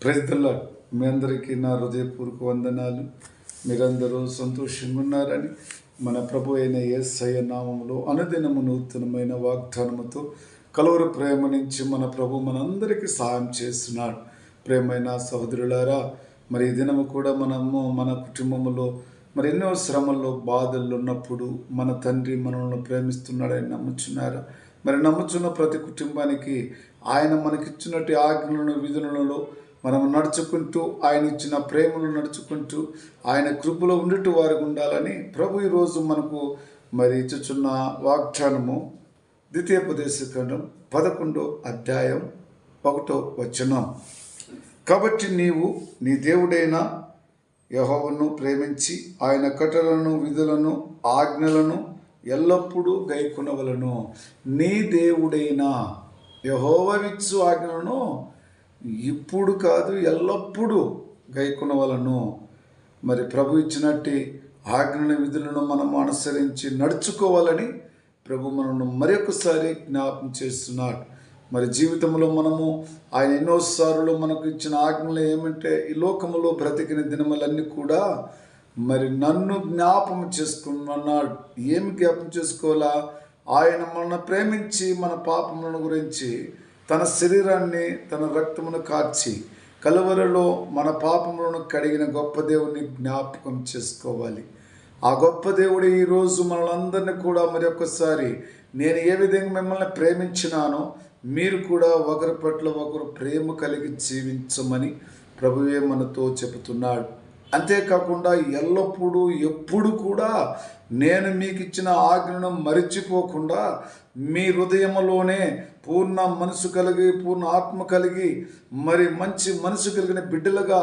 ప్రజల మీ అందరికీ నా హృదయపూర్వక వందనాలు. మీరందరూ సంతోషంగా ఉన్నారని మన ప్రభు అయిన యేసయ్య నామములో అనుదినము నూతనమైన వాగ్దానముతో కలువరు ప్రేమ నుంచి మన ప్రభు మనందరికీ సహాయం చేస్తున్నాడు. ప్రేమైన సహోదరులారా మరి ఈ దినము కూడా మనము మన కుటుంబములో మరి ఎన్నో శ్రమల్లో బాధల్లో ఉన్నప్పుడు మన తండ్రి మనల్ని ప్రేమిస్తున్నాడని నమ్ముచున్నారా? మరి నమ్ముచున్న ప్రతి కుటుంబానికి ఆయన మనకిచ్చినట్టు ఆజ్ఞలను విధులలో మనం నడుచుకుంటూ ఆయన ఇచ్చిన ప్రేమలు నడుచుకుంటూ ఆయన కృపలో ఉండేట్టు వారికి ఉండాలని ప్రభు ఈరోజు మనకు మరి ఇచ్చుచున్న వాగ్దానము. ద్వితీయోపదేశకాండం పదకొండో అధ్యాయం ఒకటో వచనం. కాబట్టి నీవు నీ దేవుడైన యహోవను ప్రేమించి ఆయన కట్టలను విధులను ఆజ్ఞలను ఎల్లప్పుడూ గైకొనవలను. నీ దేవుడైన యహోవవిచ్చు ఆజ్ఞలను ఇప్పుడు కాదు ఎల్లప్పుడూ గైకొనవలను. మరి ప్రభు ఇచ్చినట్టి ఆజ్ఞన విధులను మనం అనుసరించి నడుచుకోవాలని ప్రభు మనను మరొకసారి జ్ఞాపం చేస్తున్నాడు. మరి జీవితంలో మనము ఆయన ఎన్నోసార్లు మనకు ఇచ్చిన ఆజ్ఞలు ఏమంటే ఈ లోకములో బ్రతికిన దినములన్నీ కూడా మరి నన్ను జ్ఞాపం చేసుకున్నాడు. ఏమి జ్ఞాపం చేసుకోవాలా? ఆయన మన ప్రేమించి మన పాపములను గురించి తన శరీరాన్ని తన రక్తమును కార్చి కలువరలో మన పాపములను కడిగిన గొప్ప దేవుని జ్ఞాపకం చేసుకోవాలి. ఆ గొప్ప దేవుడు ఈరోజు మనలందరినీ కూడా మరొకసారి నేను ఏ విధంగా మిమ్మల్ని ప్రేమించినానో మీరు కూడా ఒకరి పట్ల ఒకరు ప్రేమ కలిగి జీవించమని ప్రభువే మనతో చెబుతున్నాడు. అంతేకాకుండా ఎల్లప్పుడూ ఎప్పుడు కూడా నేను మీకు ఇచ్చిన ఆజ్ఞను మరిచిపోకుండా మీ హృదయంలోనే పూర్ణ మనసు కలిగి పూర్ణ ఆత్మ కలిగి మరి మంచి మనసు కలిగిన బిడ్డలుగా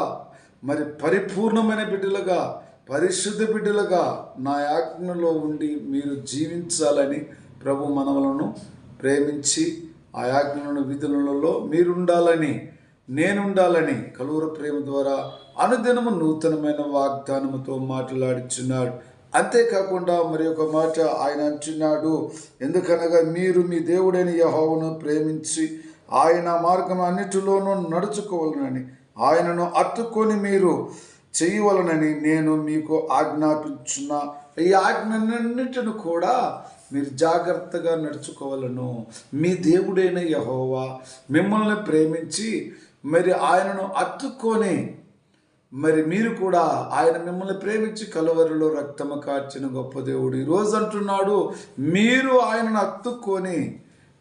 మరి పరిపూర్ణమైన బిడ్డలుగా పరిశుద్ధ బిడ్డలుగా నా ఆజ్ఞలో ఉండి మీరు జీవించాలని ప్రభు మనవలను ప్రేమించి ఆ ఆజ్ఞలను విధులలో మీరుండాలని నేనుండాలని కలువుర ప్రేమ ద్వారా అనుదినము నూతనమైన వాగ్దానముతో మాట్లాడుచున్నాడు. అంతేకాకుండా మరి ఒక మాట ఆయన అంటున్నాడు. ఎందుకనగా మీరు మీ దేవుడైన యహోవను ప్రేమించి ఆయన మార్గం అన్నిటిలోనూ నడుచుకోవాలనని ఆయనను అత్తుకొని మీరు చేయవలనని నేను మీకు ఆజ్ఞాపించున్న. ఈ ఆజ్ఞలన్నిటిని కూడా మీరు జాగ్రత్తగా నడుచుకోవాలను. మీ దేవుడైన యహోవా మిమ్మల్ని ప్రేమించి మరి ఆయనను అత్తుకొని మరి మీరు కూడా ఆయన మిమ్మల్ని ప్రేమించి కలవరిలో రక్తము కార్చిన గొప్ప దేవుడు. ఈరోజు అంటున్నాడు మీరు ఆయనను అత్తుకొని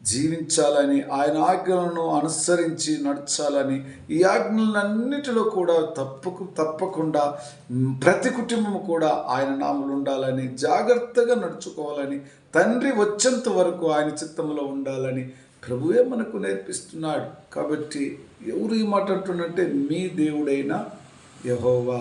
జీవించాలని ఆయన ఆజ్ఞలను అనుసరించి నడచాలని ఈ ఆజ్ఞలన్నిటిలో కూడా తప్పకు తప్పకుండా ప్రతి కుటుంబం కూడా ఆయన నామలు ఉండాలని జాగ్రత్తగా నడుచుకోవాలని తండ్రి వచ్చేంత వరకు ఆయన చిత్తంలో ఉండాలని ప్రభువే మనకు నేర్పిస్తున్నాడు. కాబట్టి ఎవరు ఈ మాట అంటున్నట్టే మీ దేవుడైన యహోవా.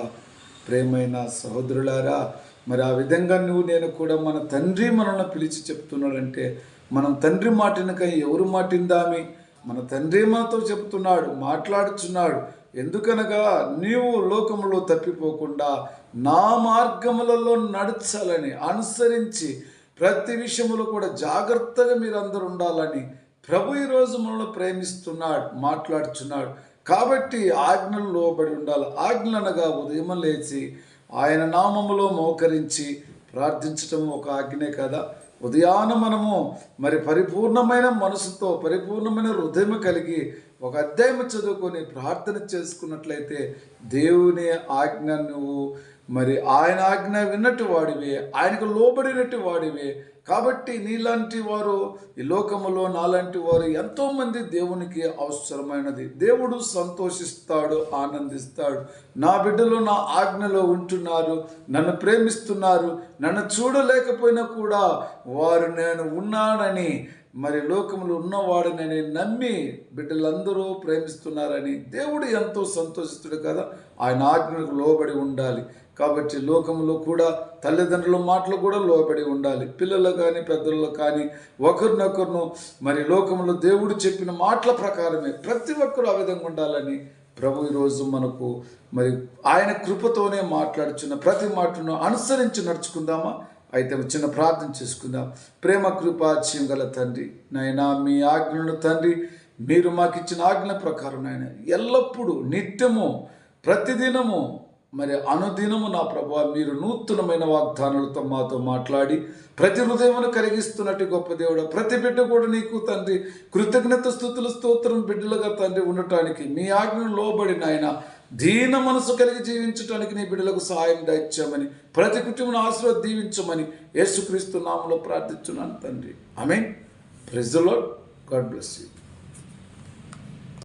ప్రేమైన సహోదరులారా మరి ఆ విధంగా నువ్వు నేను కూడా మన తండ్రి మనల్ని పిలిచి చెప్తున్నాడంటే మనం తండ్రి మాటినక ఎవరు మాటిందామి? మన తండ్రి మనతో చెప్తున్నాడు మాట్లాడుచున్నాడు. ఎందుకనగా నీవు లోకములో తప్పిపోకుండా నా మార్గములలో నడచాలని అనుసరించి ప్రతి విషయంలో కూడా జాగ్రత్తగా మీరందరూ ఉండాలని ప్రభు ఈరోజు మనల్ని ప్రేమిస్తున్నాడు మాట్లాడుచున్నాడు. కాబట్టి ఆజ్ఞలు లోబడి ఉండాలి. ఆజ్ఞలు అనగా ఉదయం లేచి ఆయన నామములో మోకరించి ప్రార్థించటం ఒక ఆజ్ఞే కదా. ఉదయాన మనము మరి పరిపూర్ణమైన మనసుతో పరిపూర్ణమైన హృదయం కలిగి ఒక అధ్యాయం చదువుకొని ప్రార్థన చేసుకున్నట్లయితే దేవుని ఆజ్ఞ నువ్వు మరి ఆయన ఆజ్ఞ విన్నట్టు వాడివే ఆయనకు లోబడినట్టు వాడివే. కాబట్టి నీలాంటి వారు ఈ లోకములో నాలాంటి వారు ఎంతోమంది దేవునికి అవసరమైనది. దేవుడు సంతోషిస్తాడు ఆనందిస్తాడు. నా బిడ్డలు నా ఆజ్ఞలో ఉంటున్నారు నన్ను ప్రేమిస్తున్నారు నన్ను చూడలేకపోయినా కూడా వారు నేను ఉన్నానని మరి లోకములు ఉన్నవాడనని నమ్మి బిడ్డలందరూ ప్రేమిస్తున్నారని దేవుడు ఎంతో సంతోషిస్తుడు కదా. ఆయన ఆజ్ఞలకు లోబడి ఉండాలి. కాబట్టి లోకంలో కూడా తల్లిదండ్రుల మాటలు కూడా లోబడి ఉండాలి. పిల్లలు కానీ పెద్దలు కానీ ఒకరినొకరును మరి లోకంలో దేవుడు చెప్పిన మాటల ప్రకారమే ప్రతి ఒక్కరు ఆ విధంగా ఉండాలని ప్రభు ఈరోజు మనకు మరి ఆయన కృపతోనే మాట్లాడుచున్న ప్రతి మాటను అనుసరించి నడుచుకుందామా? అయితే చిన్న ప్రార్థన చేసుకుందాం. ప్రేమ కృపాచ్యం గల తండ్రి నాయనా మీ ఆజ్ఞలను తండ్రి మీరు మాకు ఇచ్చిన ఆజ్ఞ ప్రకారం నాయన ఎల్లప్పుడూ నిత్యము ప్రతిదినము మరి అనుదినము నా ప్రభా మీరు నూతనమైన వాగ్దానాలతో మాతో మాట్లాడి ప్రతి హృదయమును కలిగిస్తున్నట్టు గొప్ప దేవుడు ప్రతి బిడ్డ కూడా నీకు తండ్రి కృతజ్ఞత స్థుతులు స్తోత్రం బిడ్డలుగా తండ్రి ఉండటానికి మీ ఆజ్ఞను లోబడి నాయన దీన మనసు కలిగి జీవించడానికి నీ బిడ్డలకు సహాయం దాయిచ్చామని ప్రతి కుటుంబం ఆశీర్వాద దీవించమని యేసుక్రీస్తు నామలో ప్రార్థిస్తున్నాను తండ్రి. ఐ మీన్ ప్రెజలో గాడ్ బ్లెస్ యూ